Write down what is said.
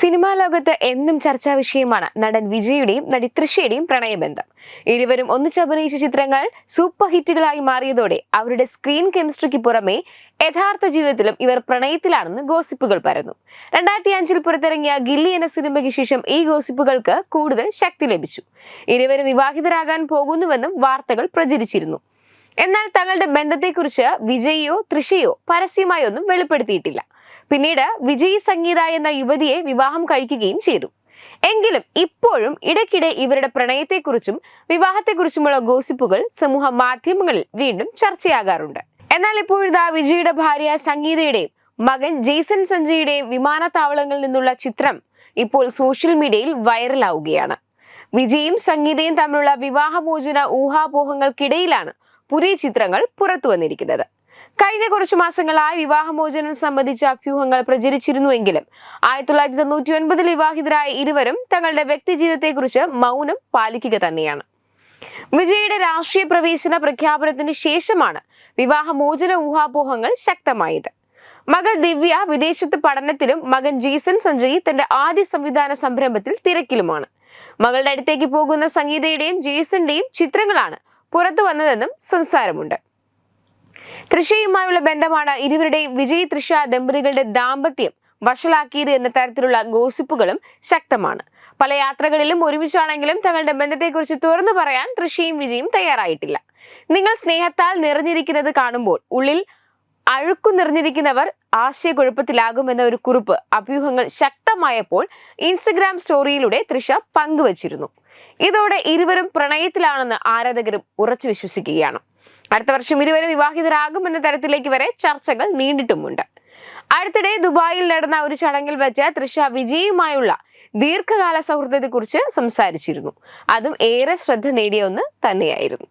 Cinema ലോകത്ത് എന്നും ചർച്ചാ വിഷയമാണ് നടൻ വിജയുടെയും നടി തൃഷയുടെയും പ്രണയബന്ധം. ഇരുവരും ഒന്നിച്ചഭിനയിച്ച ചിത്രങ്ങൾ സൂപ്പർ ഹിറ്റുകളായി മാറിയതോടെ അവരുടെ സ്ക്രീൻ കെമിസ്ട്രിക്ക് പുറമെ യഥാർത്ഥ ജീവിതത്തിലും ഇവർ പ്രണയത്തിലാണെന്ന് ഗോസിപ്പുകൾ പരന്നു. രണ്ടായിരത്തി അഞ്ചിൽ പുറത്തിറങ്ങിയ ഗില്ലി എന്ന സിനിമയ്ക്ക് ശേഷം ഈ ഗോസിപ്പുകൾക്ക് കൂടുതൽ ശക്തി ലഭിച്ചു. ഇരുവരും വിവാഹിതരാകാൻ പോകുന്നുവെന്നും വാർത്തകൾ പ്രചരിച്ചിരുന്നു. എന്നാൽ തങ്ങളുടെ ബന്ധത്തെക്കുറിച്ച് വിജയിയോ തൃഷയോ പരസ്യമായി ഒന്നും വെളിപ്പെടുത്തിയിട്ടില്ല. പിന്നീട് വിജയ് സംഗീത എന്ന യുവതിയെ വിവാഹം കഴിക്കുകയും ചെയ്തു. എങ്കിലും ഇപ്പോഴും ഇടയ്ക്കിടെ ഇവരുടെ പ്രണയത്തെക്കുറിച്ചും വിവാഹത്തെക്കുറിച്ചുമുള്ള ഗോസിപ്പുകൾ സമൂഹ മാധ്യമങ്ങളിൽ വീണ്ടും ചർച്ചയാകാറുണ്ട്. എന്നാൽ ഇപ്പോഴിതാ വിജയുടെ ഭാര്യ സംഗീതയുടെയും മകൻ ജെയ്സൺ സഞ്ജയുടെയും വിമാനത്താവളങ്ങളിൽ നിന്നുള്ള ചിത്രം ഇപ്പോൾ സോഷ്യൽ മീഡിയയിൽ വൈറലാവുകയാണ്. വിജയും സംഗീതയും തമ്മിലുള്ള വിവാഹമോചന ഊഹാപോഹങ്ങൾക്കിടയിലാണ് പുതിയ ചിത്രങ്ങൾ പുറത്തു വന്നിരിക്കുന്നത് കഴിഞ്ഞ കുറച്ചു മാസങ്ങളായി വിവാഹമോചനം സംബന്ധിച്ച അഭ്യൂഹങ്ങൾ പ്രചരിച്ചിരുന്നുവെങ്കിലും ആയിരത്തി തൊള്ളായിരത്തി തൊണ്ണൂറ്റി ഒൻപതിൽ വിവാഹിതരായ ഇരുവരും തങ്ങളുടെ വ്യക്തി ജീവിതത്തെക്കുറിച്ച് മൗനം പാലിക്കുക തന്നെയാണ്. വിജയുടെ രാഷ്ട്രീയ പ്രവേശന പ്രഖ്യാപനത്തിന് ശേഷമാണ് വിവാഹമോചന ഊഹാപോഹങ്ങൾ ശക്തമായത്. മകൾ ദിവ്യ വിദേശത്ത് പഠനത്തിലും മകൻ ജീസൻ സഞ്ജയ് തന്റെ ആദ്യ സംവിധാന സംരംഭത്തിൽ തിരക്കിലുമാണ്. മകളുടെ അടുത്തേക്ക് പോകുന്ന സംഗീതയുടെയും ജീസന്റെയും ചിത്രങ്ങളാണ് പുറത്തു വന്നതെന്നും സംസാരമുണ്ട്. തൃശയുമായുള്ള ബന്ധമാണ് ഇരുവരുടെയും വിജയ് തൃഷ ദമ്പതികളുടെ ദാമ്പത്യം വഷളാക്കിയത് എന്ന തരത്തിലുള്ള ഗോസിപ്പുകളും ശക്തമാണ്. പല യാത്രകളിലും ഒരുമിച്ചാണെങ്കിലും തങ്ങളുടെ ബന്ധത്തെക്കുറിച്ച് തുറന്നു പറയാൻ തൃശയും വിജയും തയ്യാറായിട്ടില്ല. നിങ്ങൾ സ്നേഹത്താൽ നിറഞ്ഞിരിക്കുന്നത് കാണുമ്പോൾ ഉള്ളിൽ അഴുക്കു നിറഞ്ഞിരിക്കുന്നവർ ആശയക്കുഴപ്പത്തിലാകുമെന്ന ഒരു കുറിപ്പ് അഭ്യൂഹങ്ങൾ ശക്തമായപ്പോൾ ഇൻസ്റ്റഗ്രാം സ്റ്റോറിയിലൂടെ തൃഷ പങ്കുവച്ചിരുന്നു. ഇതോടെ ഇരുവരും പ്രണയത്തിലാണെന്ന് ആരാധകരും ഉറച്ചു വിശ്വസിക്കുകയാണ്. അടുത്ത വർഷം ഇരുവരും വിവാഹിതരാകുമെന്ന തരത്തിലേക്ക് വരെ ചർച്ചകൾ നീണ്ടിട്ടുമുണ്ട്. അടുത്തിടെ ദുബായിൽ നടന്ന ഒരു ചടങ്ങിൽ വെച്ച് തൃഷ വിജയുമായുള്ള ദീർഘകാല സൗഹൃദത്തെക്കുറിച്ച് സംസാരിച്ചിരുന്നു. അതും ഏറെ ശ്രദ്ധ നേടിയ ഒന്ന് തന്നെയായിരുന്നു.